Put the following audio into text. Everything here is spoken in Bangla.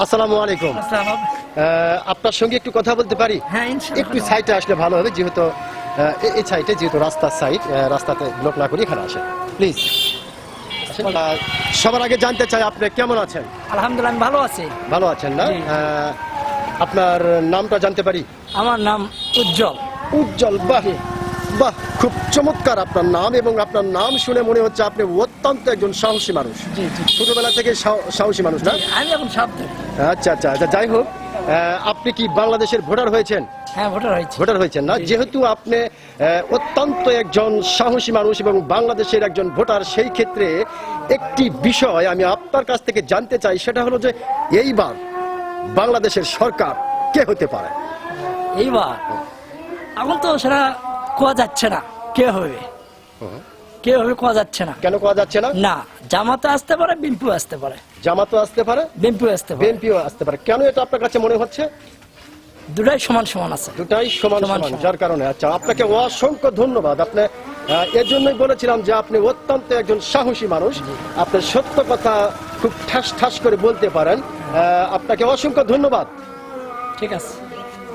আসসালামু আলাইকুম। আহ, আপনার সঙ্গে একটু কথা বলতে পারি? হ্যাঁ একটু সাইডে আসলে ভালো হবে যেহেতু এই সাইডে যেহেতু রাস্তার সাইড রাস্তাতে ব্লক না করে এখানে আসেন। প্লিজ সবার আগে জানতে চাই আপনি কেমন আছেন? আলহামদুলিল্লাহ ভালো আছি। ভালো আছেন না? আপনার নামটা জানতে পারি? আমার নাম উজ্জ্বল। উজ্জ্বল বাহ! বাহ খুব চমৎকার আপনার নাম এবং আপনার নাম শুনে মনে হচ্ছে আপনি অত্যন্ত একজন সাহসী মানুষ। ছোটবেলা থেকে সাহ- সাহসী মানুষ না? আমি এখন আচ্ছা আচ্ছা আচ্ছা যাই হোক আপনি কি বাংলাদেশের ভোটার হয়েছেন? হ্যাঁ ভোটার হয়েছি। ভোটার হয়েছেন না? যেহেতু আপনি অত্যন্ত একজন সাহসী মানুষ এবং বাংলাদেশের একজন ভোটার সেই ক্ষেত্রে একটি বিষয় আমি আপনার কাছ থেকে জানতে চাই সেটা হলো যে এইবার বাংলাদেশের সরকার কে হতে পারে? এইবার? এখন তো সেটা কোয়া যাচ্ছে না। কে হবে? কে হবে কোয়া যাচ্ছে না? কেন করা যাচ্ছে না? না জামাতে আসতে পারে বিম্পু আসতে পারে। জামাতও আসতে পারে? বিম্পু আসতে পারে। বিএনপিও আসতে পারে। কেন এটা আপনার কাছে মনে হচ্ছে? দুটাই সমান সমান আছে। দুটাই সমান সমান সমান সমান। যার কারণে। আচ্ছা আপনাকে অসংখ্য ধন্যবাদ। আপনি এর জন্যই বলেছিলাম যে আপনি অত্যন্ত একজন সাহসী মানুষ। আপনি সত্য কথা খুব ঠাস ঠাস করে বলতে পারেন। আপনাকে অসংখ্য ধন্যবাদ। ঠিক আছে।